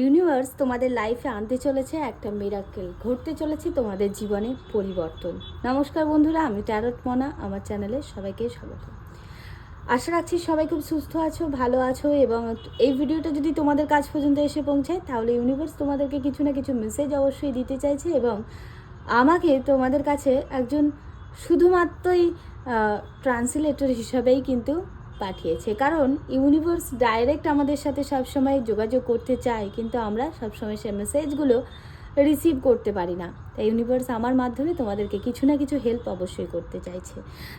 Universe তোমাদের লাইফে আনতে চলেছে একটা মিরাকেল ঘটতে চলেছে তোমাদের জীবনে পরিবর্তন। নমস্কার বন্ধুরা, আমি ট্যারট মনা, আমার চ্যানেলে সবাইকে স্বাগত। আশা রাখছি সবাই খুব সুস্থ আছো, ভালো আছো এবং এই ভিডিওটা যদি তোমাদের কাছ পর্যন্ত এসে পৌঁছায়, তাহলে ইউনিভার্স তোমাদেরকে কিছু না কিছু মেসেজ অবশ্যই দিতে চাইছে এবং আমাকে তোমাদের কাছে একজন শুধুমাত্রই ট্রান্সলেটর হিসাবেই কিন্তু পাঠিয়েছে। কারণ ইউনিভার্স ডাইরেক্ট আমাদের সাথে সবসময় যোগাযোগ করতে চায়, কিন্তু আমরা সবসময় সে মেসেজগুলো রিসিভ করতে পারি না। তাই ইউনিভার্স আমার মাধ্যমে তোমাদেরকে কিছু না কিছু হেল্প অবশ্যই করতে চাইছে।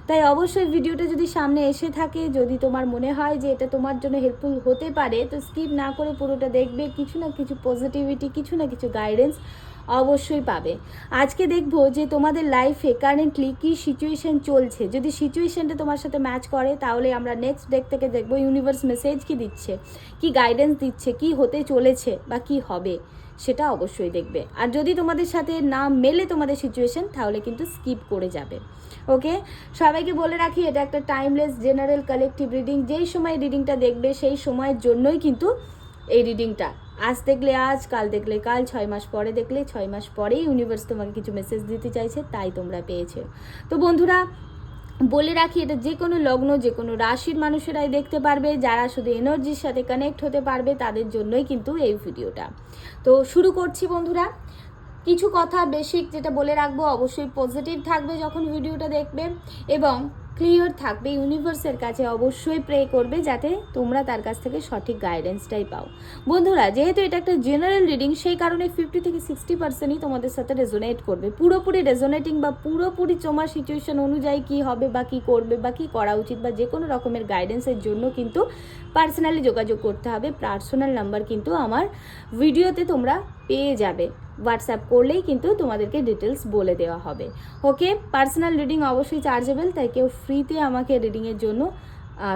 তাই অবশ্যই ভিডিওটা যদি সামনে এসে থাকে, যদি তোমার মনে হয় যে এটা তোমার জন্য হেল্পফুল হতে পারে, তো স্কিপ না করে পুরোটা দেখবে। কিছু না কিছু পজিটিভিটি কিছু না কিছু গাইডেন্স অবশ্যই পাবে। আজকে দেখব যে তোমাদের লাইফে কারেন্টলি কি সিচুয়েশন চলছে। যদি সিচুয়েশানটা তোমার সাথে ম্যাচ করে, তাহলে আমরা নেক্সট ডেক থেকে দেখব ইউনিভার্স মেসেজ কি দিচ্ছে, কি গাইডেন্স দিচ্ছে, কি হতে চলেছে বা কি হবে, সেটা অবশ্যই দেখবে। আর যদি তোমাদের সাথে না মেলে তোমাদের সিচুয়েশন তাহলে কিন্তু স্কিপ করে যাবে। ওকে সবাইকে বলে রাখি, এটা একটা টাইমলেস জেনারেল কালেকটিভ রিডিং যেই সময় রিডিংটা দেখবে, সেই সময়ের জন্যই কিন্তু এই রিডিংটা আজ দেখলে আজ, কাল দেখলে কাল, ছয় মাস পরে দেখলে ছয় মাস পরেই ইউনিভার্স তোমাকে কিছু মেসেজ দিতে চাইছে, তাই তোমরা পেয়েছ। তো বন্ধুরা, বলে রাখি, এটা যে কোনো লগ্ন, যে কোনো রাশির মানুষেরাই দেখতে পারবে, যারা শুধু এনার্জির সাথে কানেক্ট হতে পারবে, তাদের জন্যই কিন্তু এই ভিডিওটা। তো শুরু করছি বন্ধুরা। কিছু কথা বেসিক যেটা বলে রাখব, অবশ্যই পজিটিভ থাকবে যখন ভিডিওটা দেখবে এবং ক্লিয়ার থাকবে ইউনিভার্সের কাছে অবশ্যই প্রে করবে যাতে তোমরা তার কাছ থেকে সঠিক গাইডেন্সটাই পাও। বন্ধুরা, যেহেতু এটা একটা জেনারেল রিডিং সেই কারণে ফিফটি থেকে সিক্সটি পার্সেন্টই তোমাদের সাথে রেজোনেট করবে। পুরোপুরি রেজোনেটিং বা পুরোপুরি তোমার সিচুয়েশন অনুযায়ী কি হবে বা কি করবে বা কি করা উচিত বা যে কোনো রকমের গাইডেন্সের জন্য কিন্তু পার্সোনালি যোগাযোগ করতে হবে। পার্সোনাল নাম্বার কিন্তু আমার ভিডিওতে তোমরা পেয়ে যাবে। হোয়াটসঅ্যাপ করলেই কিন্তু তোমাদেরকে ডিটেলস বলে দেওয়া হবে। ওকে পার্সোনাল রিডিং অবশ্যই চার্জেবল তাই কেউ ফ্রিতে আমাকে রিডিংয়ের জন্য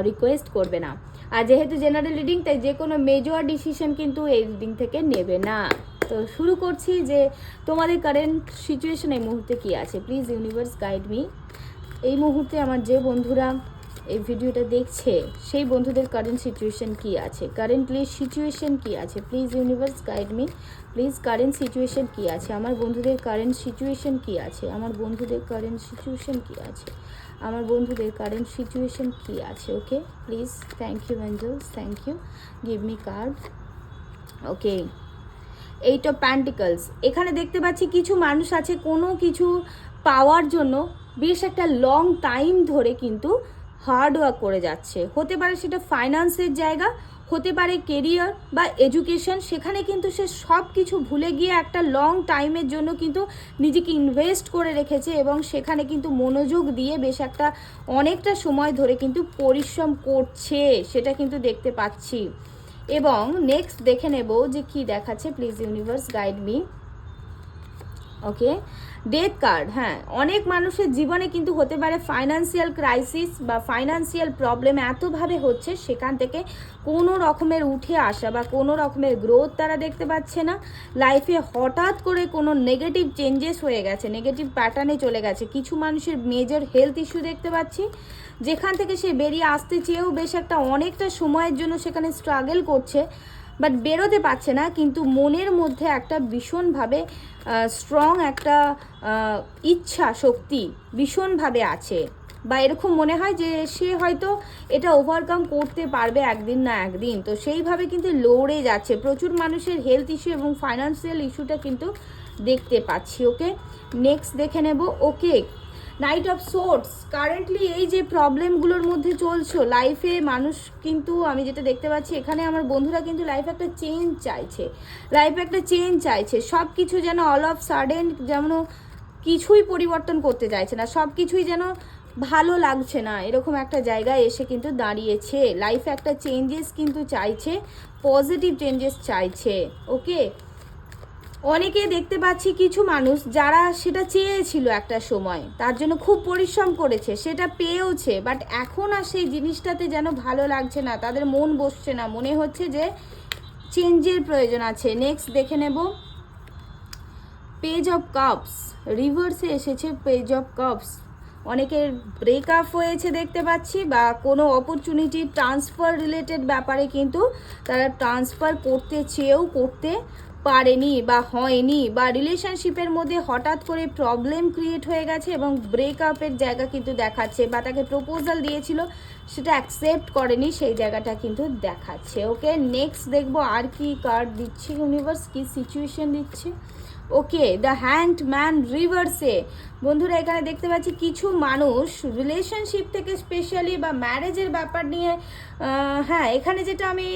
রিকোয়েস্ট করবে না। আর যেহেতু জেনারেল রিডিং তাই যে কোনো মেজর ডিসিশন কিন্তু এই রিডিং থেকে নেবে না। তো শুরু করছি যে তোমাদের কারেন্ট সিচুয়েশন এই মুহূর্তে কী আছে? প্লিজ ইউনিভার্স গাইড মি এই মুহূর্তে আমার যে বন্ধুরা এই ভিডিওটা দেখছে, সেই বন্ধুদের কারেন্ট সিচুয়েশন কি আছে? কারেন্টলি সিচুয়েশন কি আছে? Please universe guide me please current situation কি আছে? আমার বন্ধুদের কারেন্ট সিচুয়েশন কি আছে? আমার বন্ধুদের কারেন্ট সিচুয়েশন কি আছে? আমার বন্ধুদের কারেন্ট সিচুয়েশন কি আছে? Okay please thank you angels thank you give me card okay eight of pentacles এখানে দেখতে পাচ্ছি কিছু মানুষ আছে, কোনো কিছু পাওয়ার জন্য বেশ একটা লং টাইম ধরে কিন্তু হার্ড ওয়ার্ক করে যাচ্ছে। হতে পারে সেটা ফাইন্যান্সের জায়গা, হতে পারে কেরিয়ার বা এডুকেশন, সেখানে কিন্তু সে সব কিছু ভুলে গিয়ে একটা লং টাইমের জন্য কিন্তু নিজেকে ইনভেস্ট করে রেখেছে এবং সেখানে কিন্তু মনোযোগ দিয়ে বেশ একটা অনেকটা সময় ধরে কিন্তু পরিশ্রম করছে, সেটা কিন্তু দেখতে পাচ্ছি। এবং নেক্সট দেখে নেব যে কি দেখাচ্ছে। Please universe guide me okay? Death card হ্যাঁ। অনেক মানুষের জীবনে কিন্তু হতে পারে ফাইন্যান্সিয়াল ক্রাইসিস বা ফাইন্যান্সিয়াল প্রবলেম এতভাবে হচ্ছে সেখান থেকে কোনো রকমের উঠে আসা বা কোনো রকমের গ্রোথ তারা দেখতে পাচ্ছে না। লাইফে হঠাৎ করে কোনো নেগেটিভ চেঞ্জেস হয়ে গেছে নেগেটিভ প্যাটার্নে চলে গেছে। কিছু মানুষের মেজর হেলথ ইস্যু দেখতে পাচ্ছি, যেখান থেকে সে বেরিয়ে আসতে চেয়েও বেশ একটা অনেকটা সময়ের জন্য সেখানে স্ট্রাগল করছে। বাট বেরোতে পারছে না, কিন্তু মনের মধ্যে একটা ভীষণভাবে স্ট্রং একটা ইচ্ছা, শক্তি ভীষণভাবে আছে। বা এরকম মনে হয় যে সে হয়তো এটা ওভারকাম করতে পারবে একদিন না একদিন। তো সেইভাবে কিন্তু লড়ে যাচ্ছে। প্রচুর মানুষের হেলথ ইস্যু এবং ফাইন্যান্সিয়াল ইস্যুটা কিন্তু দেখতে পাচ্ছি ওকে নেক্সট দেখে নেব okay knight of swords currently এই যে প্রবলেমগুলোর মধ্যে চলছো লাইফে মানুষ কিন্তু, আমি যেটা দেখতে পাচ্ছি, এখানে আমার বন্ধুরা কিন্তু লাইফে একটা চেঞ্জ চাইছে। লাইফে একটা চেঞ্জ চাইছে। সব কিছু যেন অল অফ সাডেন যেন কিছুই পরিবর্তন করতে চাইছে না সব কিছুই যেন ভালো লাগছে না, এরকম একটা জায়গায় এসে কিন্তু দাঁড়িয়েছে। লাইফে একটা চেঞ্জেস কিন্তু চাইছে পজিটিভ চেঞ্জেস চাইছে ওকে অনেকে দেখতে পাচ্ছি কিছু মানুষ যারা সেটা চেয়েছিল একটা সময়, তার জন্য খুব পরিশ্রম করেছে, সেটা পেয়েওছে বাট এখন আর সেই জিনিসটাতে যেন ভালো লাগছে না, তাদের মন বসছে না। মনে হচ্ছে যে চেঞ্জের প্রয়োজন আছে। নেক্সট দেখে নেব। পেজ অফ কাপস রিভার্সে এসেছে পেজ অফ কাপস অনেকের ব্রেকআপ হয়েছে দেখতে পাচ্ছি, বা কোনো অপরচুনিটি ট্রান্সফার রিলেটেড ব্যাপারে কিন্তু তারা ট্রান্সফার করতে চেয়েও করতে পারেনি বা হয়নি বা রিলেশনশিপের মধ্যে হঠাৎ করে প্রবলেম ক্রিয়েট হয়ে গেছে এবং ব্রেকআপের জায়গা কিন্তু দেখাচ্ছে বা তাকে প্রপোজাল দিয়েছিল, সেটা অ্যাকসেপ্ট করেনি, সেই জায়গাটা কিন্তু দেখাচ্ছে। ওকে নেক্সট দেখব আর কি কার্ড দিচ্ছে ইউনিভার্স কি সিচুয়েশন দিচ্ছে। ওকে দ্য হ্যান্ড ম্যান রিভার্সে বন্ধুরা, এখানে দেখতে পাচ্ছি কিছু মানুষ রিলেশনশিপ থেকে স্পেশালি বা ম্যারেজের ব্যাপার নিয়ে হ্যাঁ এখানে যেটা আমি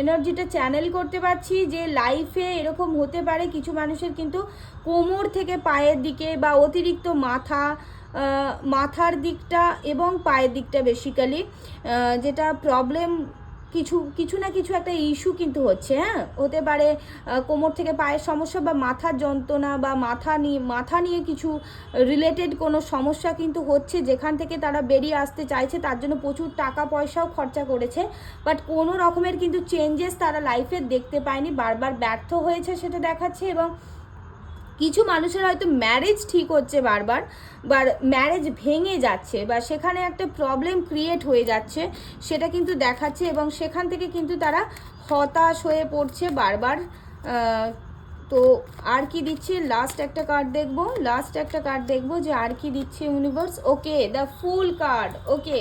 এনার্জিটা চ্যানেল করতে পারছি যে লাইফে এরকম হতে পারে কিছু মানুষের কিন্তু কোমর থেকে পায়ের দিকে বা অতিরিক্ত মাথা মাথার দিকটা এবং পায়ের দিকটা বেসিক্যালি যেটা প্রবলেম কিছু কিছু না কিছু একটা ইস্যু কিন্তু হচ্ছে হ্যাঁ? হতে পারে কোমর থেকে পায়ের সমস্যা বা মাথার যন্ত্রণা বা মাথা নিয়ে মাথা নিয়ে কিছু রিলেটেড কোনো সমস্যা কিন্তু হচ্ছে, যেখান থেকে তারা বেরিয়ে আসতে চাইছে, তার জন্য প্রচুর টাকা পয়সাও খরচা করেছে। বাট কোনো রকমের কিন্তু চেঞ্জেস তারা লাইফে দেখতে পায়নি, বারবার ব্যর্থ হয়েছে সেটা দেখাচ্ছে এবং কিছু মানুষের হয়তো ম্যারেজ ঠিক হচ্ছে বারবার, বা ম্যারেজ ভেঙে যাচ্ছে, বা সেখানে একটা প্রবলেম ক্রিয়েট হয়ে যাচ্ছে, সেটা কিন্তু দেখাচ্ছে এবং সেখান থেকে কিন্তু তারা হতাশ হয়ে পড়ছে বারবার। তো আর কি দিচ্ছে? লাস্ট একটা কার্ড দেখব লাস্ট একটা কার্ড দেখব যে আর কি দিচ্ছে universe okay the fool card okay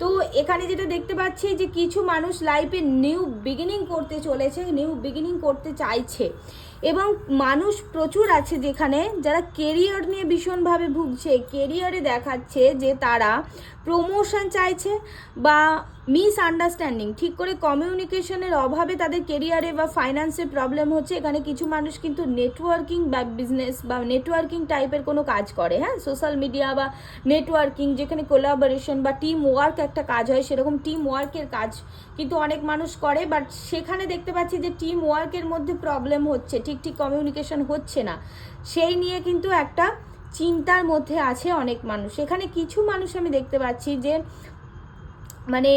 তো এখানে যেটা দেখতে পাচ্ছি যে কিছু মানুষ লাইফে নিউ বিগিনিং করতে চলেছে নিউ বিগিনিং করতে চাইছে। এবং মানুষ প্রচুর আছে যেখানে যারা কেরিয়ার নিয়ে ভীষণভাবে ভুগছে কেরিয়ারে দেখাচ্ছে যে তারা প্রমোশন চাইছে বা মিস আন্ডারস্ট্যান্ডিং ঠিক করে কমিউনিকেশনের অভাবে তাদের কেরিয়ারে বা ফাইন্যান্সে প্রবলেম হচ্ছে, এখানে কিছু মানুষ কিন্তু নেটওয়ার্কিং বা বিজনেস বা নেটওয়ার্কিং টাইপের কোনো কাজ করে হ্যাঁ? সোশ্যাল মিডিয়া বা নেটওয়ার্কিং যেখানে কোলাবোরেশন বা টিম ওয়ার্ক একটা কাজ হয়, সেরকম টিম ওয়ার্কের কাজ কিন্তু অনেক মানুষ করে বাট সেখানে দেখতে পাচ্ছি যে টিম ওয়ার্কের মধ্যে প্রবলেম হচ্ছে, ঠিক ঠিক কমিউনিকেশন হচ্ছে না। সেই নিয়ে কিন্তু একটা চিন্তার মধ্যে আছে অনেক মানুষ। এখানে কিছু মানুষ আমি দেখতে পাচ্ছি যে মানে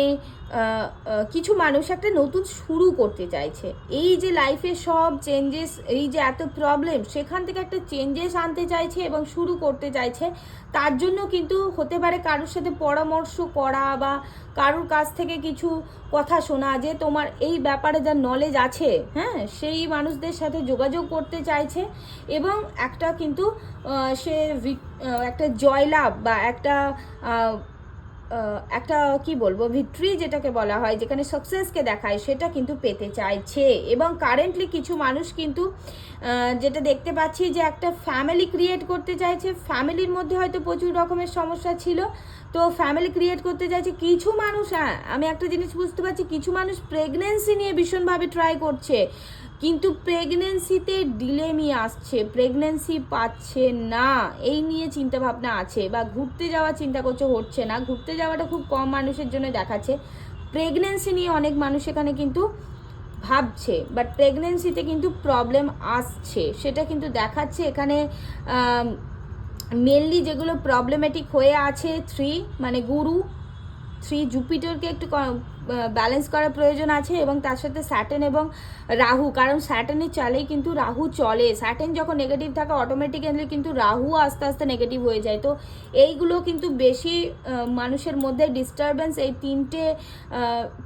কিছু মানুষ একটা নতুন শুরু করতে চাইছে। এই যে লাইফে সব চেঞ্জেস এই যে এত প্রবলেম সেখান থেকে একটা চেঞ্জেস আনতে চাইছে এবং শুরু করতে চাইছে, তার জন্য কিন্তু হতে পারে কারোর সাথে পরামর্শ করা বা কারোর কাছ থেকে কিছু কথা শোনা যে তোমার এই ব্যাপারে যার নলেজ আছে হ্যাঁ সেই মানুষদের সাথে যোগাযোগ করতে চাইছে এবং একটা কিন্তু সে একটা জয়লাভ বা একটা একটা কি বলব ভিক্টরি যেটাকে বলা হয়, যেখানে সাকসেসকে দেখায়, সেটা কিন্তু পেতে চাইছে। এবং কারেন্টলি কিছু মানুষ কিন্তু যেটা দেখতে পাচ্ছি যে একটা ফ্যামিলি ক্রিয়েট করতে চাইছে। ফ্যামিলির মধ্যে হয়তো প্রচুর রকমের সমস্যা ছিল। তো ফ্যামিলি ক্রিয়েট করতে চাইছে। কিছু মানুষ হ্যাঁ আমি একটা জিনিস বুঝতে পারছি, কিছু মানুষ প্রেগনেন্সি নিয়ে ভীষণভাবে ট্রাই করছে। কিন্তু প্রেগনেন্সিতে ডিলেমি আসছে প্রেগনেন্সি পাচ্ছে না। এই নিয়ে চিন্তা ভাবনা আছে বা ঘুরতে যাওয়া চিন্তা করছে, হচ্ছে না। ঘুরতে যাওয়াটা খুব কম মানুষের জন্য দেখাচ্ছে। প্রেগনেন্সি নিয়ে অনেক মানুষ এখানে কিন্তু ভাবছে বাট প্রেগনেন্সিতে কিন্তু প্রবলেম আসছে। সেটা কিন্তু দেখাচ্ছে এখানে মেনলি যেগুলো প্রবলেমেটিক হয়ে আছে থ্রি মানে গুরু থ্রি জুপিটারকে একটু ব্যালেন্স করার প্রয়োজন আছে এবং তার সাথে স্যাটেন এবং রাহু, কারণ স্যাটেনের চালেই কিন্তু রাহু চলে। স্যাটেন যখন নেগেটিভ থাকে অটোমেটিক্যালি কিন্তু রাহু আস্তে আস্তে নেগেটিভ হয়ে যায়। তো এইগুলো কিন্তু বেশি মানুষের মধ্যে ডিস্টারবেন্স এই তিনটে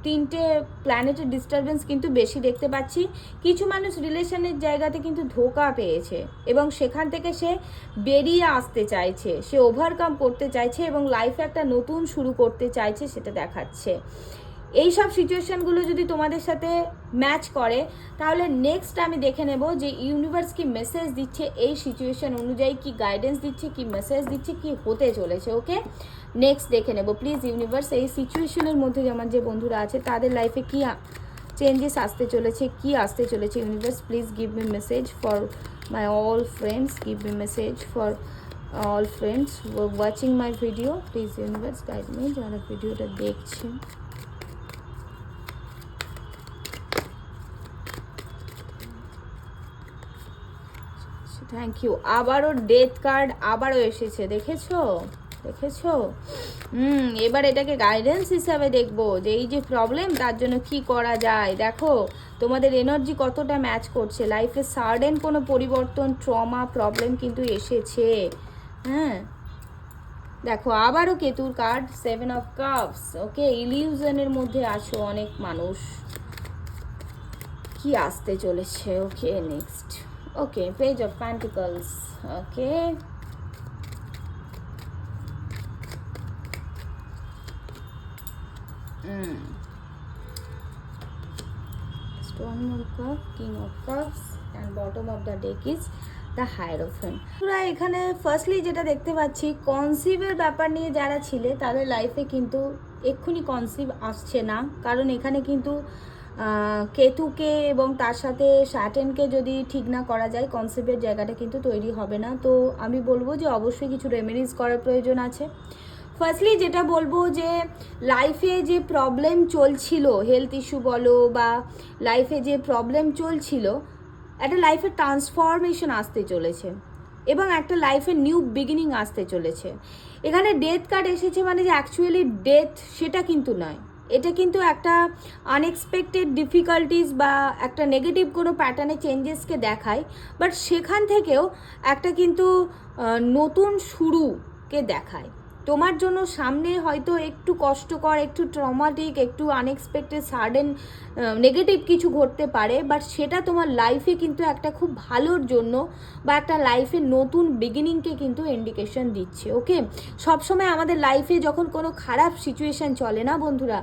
তিনটে প্ল্যানেটের ডিস্টারবেন্স কিন্তু বেশি দেখতে পাচ্ছি। কিছু মানুষ রিলেশনের জায়গাতে কিন্তু ধোকা পেয়েছে এবং সেখান থেকে সে বেরিয়ে আসতে চাইছে। সে ওভারকাম করতে চাইছে এবং লাইফে একটা নতুন শুরু করতে চাইছে, সেটা দেখাচ্ছে। এই সব সিচুয়েশনগুলো যদি তোমাদের সাথে ম্যাচ করে, তাহলে নেক্সট আমি দেখে নেব যে ইউনিভার্স কি মেসেজ দিচ্ছে এই সিচুয়েশন অনুযায়ী, কি গাইডেন্স দিচ্ছে, কি মেসেজ দিচ্ছে, কি হতে চলেছে ওকে নেক্সট দেখে নেব। প্লিজ ইউনিভার্স এই সিচুয়েশনের মধ্যে আমার যে বন্ধুরা আছে, তাদের লাইফে কি চেঞ্জেস আসতে চলেছে, কি আসতে চলেছে? Universe please give me message for my all friends give me message for all friends watching my video please universe guide me যারা ভিডিওটা দেখছে। থ্যাংক ইউ আবারও ডেথ কার্ড আবারও এসেছে, দেখেছ? দেখেছ? হুম, এবার এটাকে গাইডেন্স হিসাবে দেখব, যে এই যে প্রবলেম তার জন্য কি করা যায়? দেখো, তোমাদের এনার্জি কতটা ম্যাচ করছে? লাইফে সার্ডেন কোনো পরিবর্তন ট্রমা প্রবলেম কিন্তু এসেছে। হ্যাঁ? দেখো, আবারও কেতুর card seven of cups okay ইলিউশনের মধ্যে আসো অনেক মানুষ। কি আসতে চলেছে? Okay next okay page of pentacles okay One more cup, King of Cups, and bottom of the deck is the hierophant তোরা এখানে ফার্স্টলি যেটা দেখতে পাচ্ছি কনসিভের ব্যাপার নিয়ে যারা ছিলে তাদের লাইফে কিন্তু এক্ষুনি কনসিভ আসছে না। কারণ এখানে কিন্তু কেতুকে এবং তার সাথে স্যাটেনকে যদি ঠিক না করা যায় কনসিভের জায়গাটা কিন্তু তৈরি হবে না। তো আমি বলব যে অবশ্যই কিছু রেমেডিস করার প্রয়োজন আছে। ফার্স্টলি যেটা বলব যে লাইফে যে প্রবলেম চলছিল হেলথ ইস্যু বলো বা লাইফে যে প্রবলেম চলছিল, একটা লাইফে ট্রান্সফরমেশন আসতে চলেছে এবং একটা লাইফে নিউ বিগিনিং আসতে চলেছে। এখানে ডেথ কার্ড এসেছে মানে যে অ্যাকচুয়ালি ডেথ সেটা কিন্তু নয়। এটা কিন্তু একটা আনএক্সপেক্টেড ডিফিকাল্টিস বা একটা নেগেটিভ কোনো প্যাটার্নে চেঞ্জেসকে দেখায় বাট সেখান থেকেও একটা কিন্তু নতুন শুরুকে দেখায়। তোমার জন্য সামনে হয়তো একটু কষ্টকর, একটু ট্রমাটিক একটু আনএক্সপেক্টেড সাডেন নেগেটিভ কিছু ঘটতে পারে বাট সেটা তোমার লাইফে কিন্তু একটা খুব ভালোর জন্য বা একটা লাইফে নতুন বিগিনিংকে কিন্তু ইন্ডিকেশন দিচ্ছে ওকে সবসময় আমাদের লাইফে যখন কোনো খারাপ সিচুয়েশান চলে না বন্ধুরা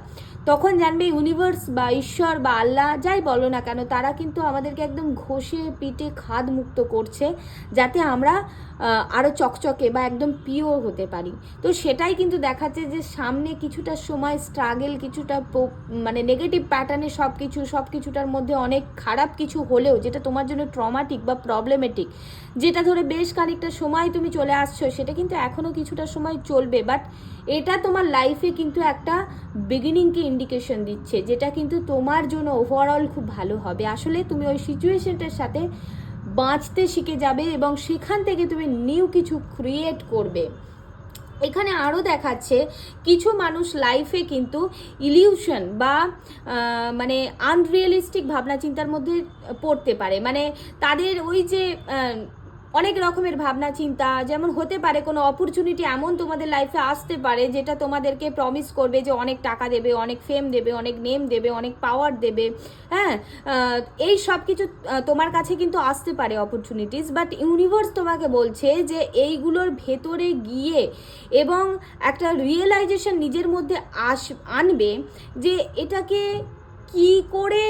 তখন জানবে ইউনিভার্স বা ঈশ্বর বা আল্লাহ যাই বলো না কেন, তারা কিন্তু আমাদেরকে একদম ঘষে, পিটে, খাদ মুক্ত করছে যাতে আমরা আরও চকচকে বা একদম পিওর হতে পারি। তো সেটাই কিন্তু দেখাচ্ছে যে সামনে কিছুটা সময় স্ট্রাগেল কিছুটা মানে নেগেটিভ প্যাটার্নে সব কিছু সব কিছুটার মধ্যে অনেক খারাপ কিছু হলেও, যেটা তোমার জন্য ট্রমাটিক বা প্রবলেমেটিক যেটা ধরে বেশ খানিকটা সময় তুমি চলে আসছো, সেটা কিন্তু এখনও কিছুটা সময় চলবে। বাট এটা তোমার লাইফে কিন্তু একটা বিগিনিংকে ইন্ডিকেশন দিচ্ছে, যেটা কিন্তু তোমার জন্য ওভারঅল খুব ভালো হবে। আসলে তুমি ওই সিচুয়েশনটার সাথে বাঁচতে শিখে যাবে এবং সেখান থেকে তুমি নিউ কিছু ক্রিয়েট করবে। এখানে আরও দেখাচ্ছে, কিছু মানুষ লাইফে কিন্তু ইলিউশন বা মানে আনরিয়েলিস্টিক ভাবনা চিন্তার মধ্যে পড়তে পারে। মানে তাদের ওই যে অনেক রকমের ভাবনা, চিন্তা, যেমন হতে পারে কোনো অপরচুনিটি এমন তোমাদের লাইফে আসতে পারে যেটা তোমাদেরকে প্রমিস করবে যে অনেক টাকা দেবে, অনেক ফেম দেবে, অনেক নেম দেবে, অনেক পাওয়ার দেবে। হ্যাঁ এই সব কিছু তোমার কাছে কিন্তু আসতে পারে অপরচুনিটিস বাট ইউনিভার্স তোমাকে বলছে যে এইগুলোর ভেতরে গিয়ে এবং একটা রিয়েলাইজেশন নিজের মধ্যে আস, আনবে যে এটাকে কি করে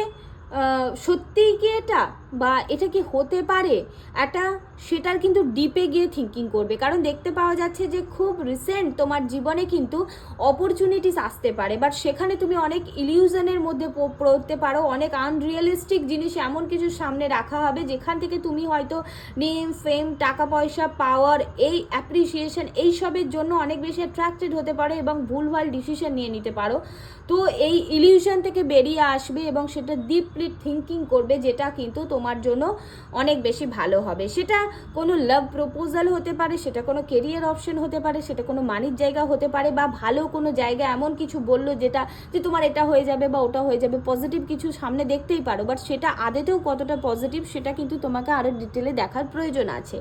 সত্যিই কি এটা? বা এটা কি হতে পারে? একটা সেটার কিন্তু ডিপে গিয়ে থিঙ্কিং করবে। কারণ দেখতে পাওয়া যাচ্ছে যে খুব রিসেন্ট তোমার জীবনে কিন্তু অপরচুনিটিস আসতে পারে। বাট সেখানে তুমি অনেক ইলিউশনের মধ্যে পড়তে পারো। অনেক আনরিয়েলিস্টিক জিনিস এমন কিছু সামনে রাখা হবে যেখান থেকে তুমি হয়তো নেম ফেম টাকা পয়সা পাওয়ার এই অ্যাপ্রিসিয়েশন এইসবের জন্য অনেক বেশি অ্যাট্রাক্টেড হতে পারো এবং ভুলভাল ডিসিশন নিয়ে নিতে পারো। তো এই ইলিউশন থেকে বেরিয়ে আসবে এবং সেটা ডিপলি থিঙ্কিং করবে যেটা কিন্তু তোমার জন্য অনেক বেশি ভালো হবে। সেটা কোনো লাভ প্রপোজাল হতে পারে, সেটা কোনো কেরিয়ার অপশন হতে পারে, সেটা কোনো মানির জায়গা হতে পারে বা ভালো কোনো জায়গা এমন কিছু বলল যেটা, যে তোমার এটা হয়ে যাবে বা ওটা হয়ে যাবে পজিটিভ কিছু সামনে দেখতেই পারো বাট সেটা আদেতেও কতটা পজিটিভ সেটা কিন্তু তোমাকে আরও ডিটেলে দেখার প্রয়োজন আছে।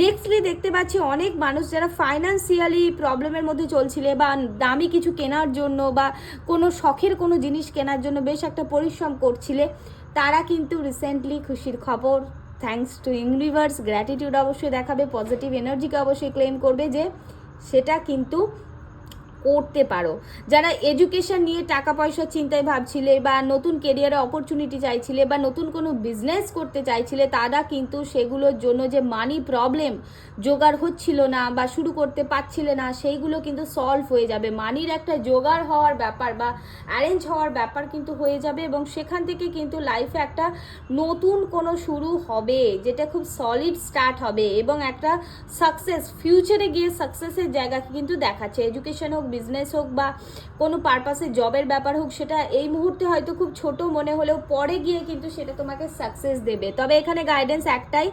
নেক্সটলি দেখতে পাচ্ছি অনেক মানুষ যারা ফাইন্যান্সিয়ালি প্রবলেমের মধ্যে চলছিলে বা দামি কিছু কেনার জন্য বা কোনো শখের কোনো জিনিস কেনার জন্য বেশ একটা পরিশ্রম করছিলে। তারা কিন্তু রিসেন্টলি খুশির খবর থ্যাংকস টু ইউনিভার্স গ্র্যাটিটিউড অবশ্যই দেখাবে পজিটিভ এনার্জিকে অবশ্যই ক্লেম করবে যে সেটা কিন্তু করতে পারো। যারা এডুকেশন নিয়ে টাকা পয়সার চিন্তায় ভাবছিলে বা নতুন কেরিয়ারে অপরচুনিটি চাইছিলে বা নতুন কোনো বিজনেস করতে চাইছিলে, তারা কিন্তু সেগুলোর জন্য যে মানি প্রবলেম জোগাড় হচ্ছিল না বা শুরু করতে পারছিলে না, সেইগুলো কিন্তু সলভ হয়ে যাবে। মানির একটা জোগাড় হওয়ার ব্যাপার বা অ্যারেঞ্জ হওয়ার ব্যাপার কিন্তু হয়ে যাবে এবং সেখান থেকে কিন্তু লাইফে একটা নতুন কোনো শুরু হবে, যেটা খুব সলিড স্টার্ট হবে এবং একটা সাকসেস ফিউচারে গিয়ে সাকসেসের জায়গাকে কিন্তু দেখাচ্ছে। এডুকেশন হোক বিজনেস হোক বা কোনো পারপাসে জবের ব্যাপার হোক, সেটা এই মুহূর্তে হয়তো খুব ছোট মনে হলেও পরে গিয়ে কিন্তু সেটা তোমাকে সাকসেস দেবে। তবে এখানে গাইডেন্স একটাই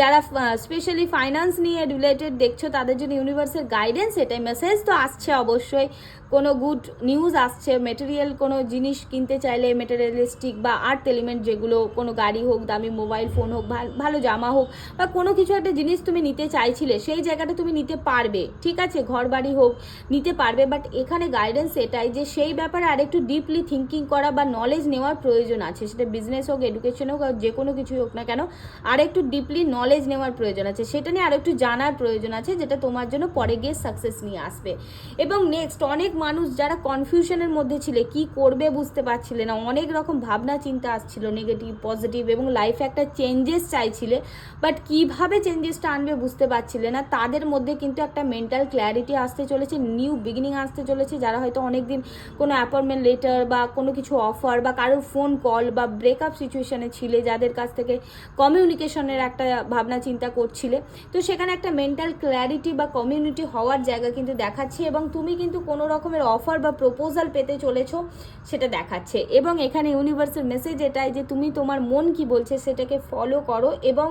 যারা স্পেশালি ফাইন্যান্স নিয়ে রিলেটেড দেখছ, তাদের জন্য ইউনিভার্সের গাইডেন্স এটাই মেসেজ তো আসছে অবশ্যই। কোনো গুড নিউজ আসছে মেটেরিয়াল কোনো জিনিস কিনতে চাইলে মেটেরিয়ালিস্টিক বা আর্ট এলিমেন্ট যেগুলো কোনো গাড়ি হোক, দামি মোবাইল ফোন হোক, ভাল- জামা হোক বা কোনো কিছু একটা জিনিস তুমি নিতে চাইছিলে, সেই জায়গাটা তুমি নিতে পারবে। ঠিক আছে ঘর বাড়ি হোক, নিতে পারবে বাট এখানে গাইডেন্স এটাই যে সেই ব্যাপারে আরেকটু ডিপলি থিঙ্কিং করা বা নলেজ নেওয়ার প্রয়োজন আছে। সেটা বিজনেস হোক এডুকেশন হোক, আর যে কোনো কিছুই হোক না কেন, আরেকটু ডিপলি নলেজ নেওয়ার প্রয়োজন আছে। সেটা নিয়ে আরেকটু জানার প্রয়োজন আছে, যেটা তোমার জন্য পরে গিয়ে সাকসেস নিয়ে আসবে। এবং নেক্সট অনেক মানুষ যারা কনফিউশনের মধ্যে ছিলে, কি করবে বুঝতে পারছিলে না। অনেক রকম ভাবনা, চিন্তা আসছিল নেগেটিভ পজিটিভ এবং লাইফে একটা চেঞ্জেস চাইছিলে বাট কীভাবে চেঞ্জেসটা আনবে বুঝতে পারছিলে না। তাদের মধ্যে কিন্তু একটা মেন্টাল ক্ল্যারিটি আসতে চলেছে নিউ বিগিনিং আসতে চলেছে। যারা হয়তো অনেকদিন কোনো অ্যাপয়েন্টমেন্ট লেটার বা কোনো কিছু অফার বা কারোর ফোন কল বা ব্রেকআপ সিচুয়েশনে ছিলে, যাদের কাছ থেকে কমিউনিকেশনের একটা ভাবনা, চিন্তা করছিলে। তো সেখানে একটা মেন্টাল ক্ল্যারিটি বা কমিউনিটি হওয়ার জায়গা কিন্তু দেখাচ্ছে এবং তুমি কিন্তু কোনো রকমের অফার বা প্রপোজাল পেতে চলেছ, সেটা দেখাচ্ছে। এবং এখানে ইউনিভার্সাল মেসেজ এটাই যে, তুমি তোমার মন কি বলছে সেটাকে ফলো করো এবং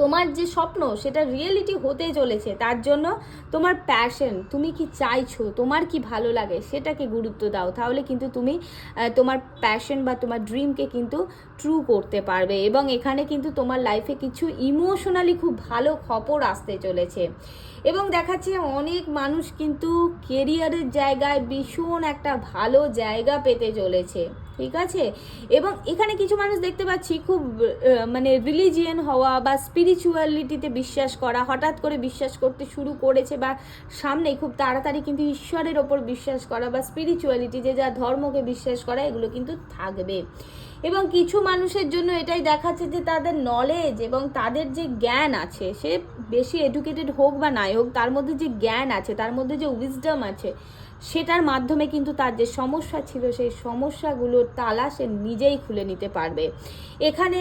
তোমার যে স্বপ্ন, সেটা রিয়েলিটি হতে চলেছে। তার জন্য তোমার প্যাশন তুমি কি চাইছো, তোমার কি ভালো লাগে, সেটাকে গুরুত্ব দাও। তাহলে কিন্তু তুমি তোমার প্যাশন বা তোমার ড্রিমকে কিন্তু ট্রু করতে পারবে এবং এখানে কিন্তু তোমার লাইফে কিছু ইমোশনালি খুব ভালো খবর আসতে চলেছে। এবং দেখাচ্ছে অনেক মানুষ কিন্তু কেরিয়ারের জায়গায় ভীষণ একটা ভালো জায়গা পেতে চলেছে। ঠিক আছে? এবং এখানে কিছু মানুষ দেখতে পাচ্ছি খুব মানে রিলিজিয়ান হওয়া বা স্পিরিচুয়ালিটিতে বিশ্বাস করা, হঠাৎ করে বিশ্বাস করতে শুরু করেছে বা সামনে খুব তাড়াতাড়ি কিন্তু ঈশ্বরের ওপর বিশ্বাস করা বা স্পিরিচুয়ালিটি যে যা ধর্মকে বিশ্বাস করা, এগুলো কিন্তু থাকবে। এবং কিছু মানুষের জন্য এটাই দেখাচ্ছে যে তাদের নলেজ এবং তাদের যে জ্ঞান আছে, সে বেশি এডুকেটেড হোক বা নাই হোক, তার মধ্যে যে জ্ঞান আছে, তার মধ্যে যে উইজডম আছে, সেটার মাধ্যমে কিন্তু তার যে সমস্যা ছিল, সেই সমস্যাগুলোর তালা সে নিজেই খুলে নিতে পারবে। এখানে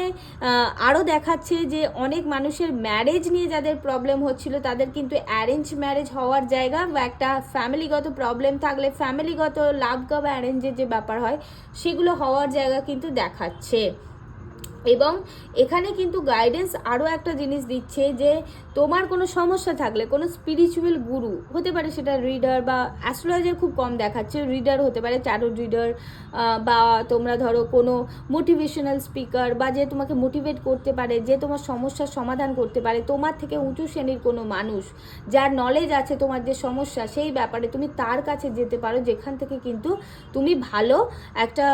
আরও দেখাচ্ছে যে অনেক মানুষের ম্যারেজ নিয়ে যাদের প্রবলেম হচ্ছিল, তাদের কিন্তু অ্যারেঞ্জ ম্যারেজ হওয়ার জায়গা বা একটা ফ্যামিলিগত প্রবলেম থাকলে ফ্যামিলিগত লাভ বা অ্যারেঞ্জের যে ব্যাপার হয়, সেগুলো হওয়ার জায়গা কিন্তু দেখাচ্ছে। এবং এখানে কিন্তু গাইডেন্স আরও একটা জিনিস দিচ্ছে যে তোমার কোনো সমস্যা থাকলে, কোনো স্পিরিচুয়াল গুরু হতে পারে সেটা রিডার বা অ্যাস্ট্রোলজার খুব কম দেখাচ্ছে রিডার হতে পারে ট্যারো রিডার বা তোমরা ধরো কোনো মোটিভেশনাল স্পিকার বা যে তোমাকে মোটিভেট করতে পারে, যে তোমার সমস্যার সমাধান করতে পারে, তোমার থেকে উঁচু শ্রেণির কোনো মানুষ, যার নলেজ আছে তোমার যে সমস্যা, সেই ব্যাপারে তুমি তার কাছে যেতে পারো, যেখান থেকে কিন্তু তুমি ভালো একটা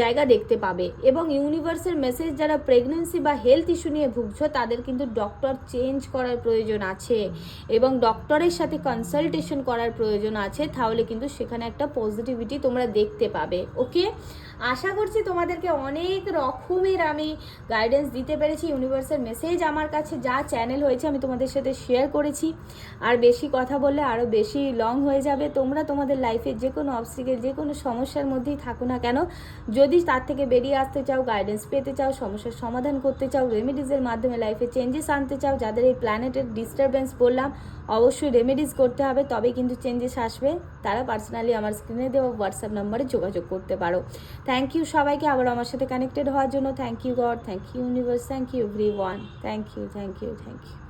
জায়গা দেখতে পাবে। এবং ইউনিভার্সের মেসেজ যারা প্রেগনেন্সি বা হেলথ ইস্যু নিয়ে ভুগছ, তাদের কিন্তু ডক্টর চেঞ্জ করার প্রয়োজন আছে এবং ডক্টরের সাথে কনসালটেশন করার প্রয়োজন আছে, তাহলে কিন্তু সেখানে একটা পজিটিভিটি তোমরা দেখতে পাবে ওকে আশা করছি তোমাদেরকে অনেক রকমের আমি গাইডেন্স দিতে পেরেছি ইউনিভার্সের মেসেজ আমার কাছে, যা চ্যানেল হয়েছে আমি তোমাদের সাথে শেয়ার করেছি। আর বেশি কথা বললে আরও বেশি লং হয়ে যাবে। তোমরা তোমাদের লাইফে যে কোনো অবস্টিকেল যে কোনো সমস্যার মধ্যেই থাকো না কেন। যদি তার থেকে বেরিয়ে আসতে চাও গাইডেন্স পেতে চাও, সমস্যার সমাধান করতে চাও রেমেডিজের মাধ্যমে লাইফে চেঞ্জেস আনতে চাও, যাদের এই প্ল্যানেটের ডিস্টারবেন্স বললাম অবশ্যই রেমেডিজ করতে হবে তবে কিন্তু চেঞ্জেস আসবে। তারা পার্সোনালি আমার স্ক্রিনে দেওয়া হোয়াটসঅ্যাপ নাম্বারে যোগাযোগ করতে পারো। থ্যাংক ইউ সবাইকে আবার আমার সাথে কানেক্টেড হওয়ার জন্য। Thank you god thank you universe thank you everyone thank you thank you thank you